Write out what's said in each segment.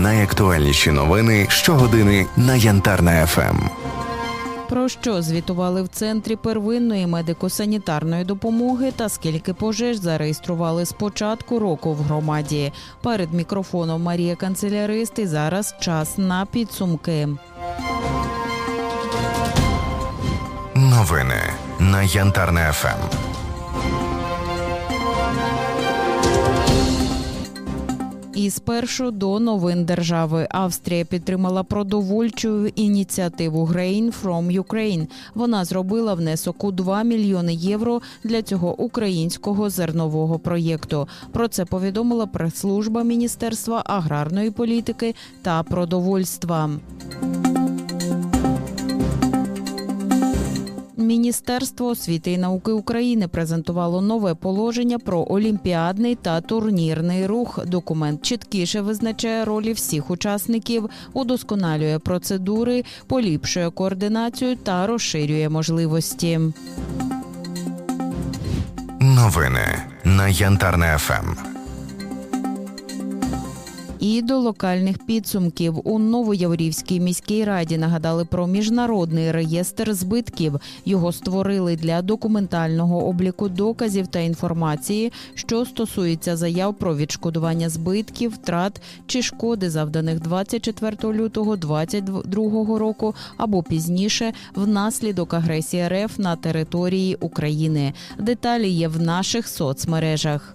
Найактуальніші новини щогодини на Янтарна ФМ. Про що звітували в центрі первинної медико-санітарної допомоги та скільки пожеж зареєстрували з початку року в громаді. Перед мікрофоном Марія Канцелярист і зараз час на підсумки. Новини на Янтарна ФМ. І спершу до новин держави Австрія підтримала продовольчу ініціативу Grain from Ukraine. Вона зробила внесок у 2 мільйони євро для цього українського зернового проєкту. Про це повідомила прес-служба Міністерства аграрної політики та продовольства. Міністерство освіти і науки України презентувало нове положення про олімпіадний та турнірний рух. Документ чіткіше визначає ролі всіх учасників, удосконалює процедури, поліпшує координацію та розширює можливості. Новини на Янтарна ФМ. І до локальних підсумків у Новояворівській міській раді нагадали про міжнародний реєстр збитків. Його створили для документального обліку доказів та інформації, що стосується заяв про відшкодування збитків, втрат чи шкоди, завданих 24 лютого 2022 року або пізніше внаслідок агресії РФ на території України. Деталі є в наших соцмережах.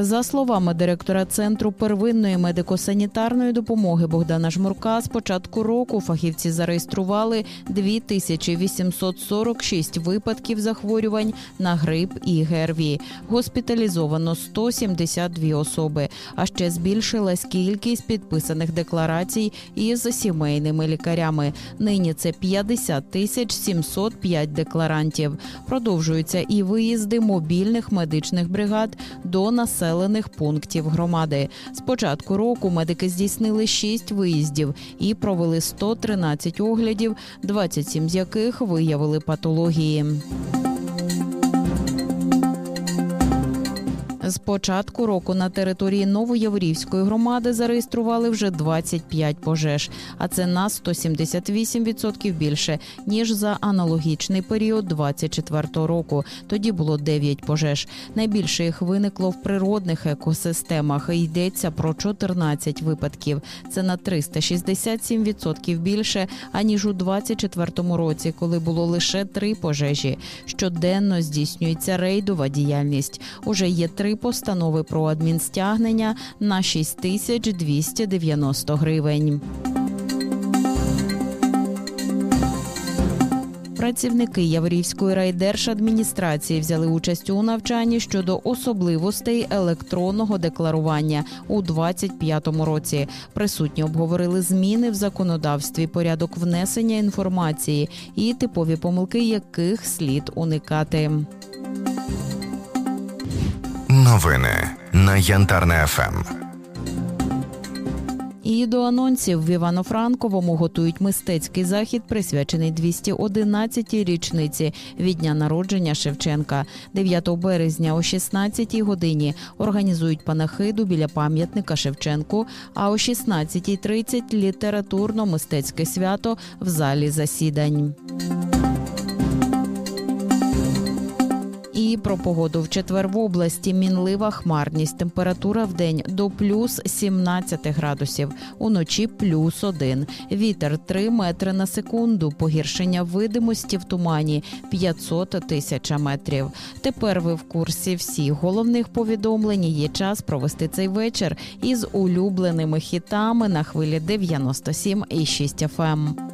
За словами директора центру первинної медико-санітарної допомоги Богдана Жмурка, з початку року фахівці зареєстрували 2846 випадків захворювань на грип і ГРВІ. Госпіталізовано 172 особи. А ще збільшилась кількість підписаних декларацій із сімейними лікарями. Нині це 50 тисяч 705 декларантів. Продовжуються і виїзди мобільних медичних бригад до населених пунктів громади. З початку року медики здійснили 6 виїздів і провели 113 оглядів, 27 з яких виявили патології. З початку року на території Новояворівської громади зареєстрували вже 25 пожеж, а це на 178% більше ніж за аналогічний період 24 року. Тоді було 9 пожеж. Найбільше їх виникло в природних екосистемах. Йдеться про 14 випадків. Це на 367% більше аніж у 24 році, коли було лише три пожежі. Щоденно здійснюється рейдова діяльність. Уже є три постанови про адмінстягнення на 6290 гривень. Працівники Яворівської райдержадміністрації взяли участь у навчанні щодо особливостей електронного декларування у 2025 році. Присутні обговорили зміни в законодавстві, порядок внесення інформації і типові помилки, яких слід уникати. Новини на Янтарна ФМ. І до анонсів в Івано-Франковому готують мистецький захід, присвячений 211-й річниці від дня народження Шевченка. 9 березня о 16-й годині організують панахиду біля пам'ятника Шевченку. А о 16.30 – літературно-мистецьке свято в залі засідань. Про погоду в четвер в області мінлива хмарність. Температура в день до плюс 17 градусів, уночі плюс 1. Вітер 3 метри на секунду. Погіршення видимості в тумані 500 тисяч метрів. Тепер ви в курсі всіх головних повідомлень. Є час провести цей вечір із улюбленими хітами на хвилі 97,6 FM.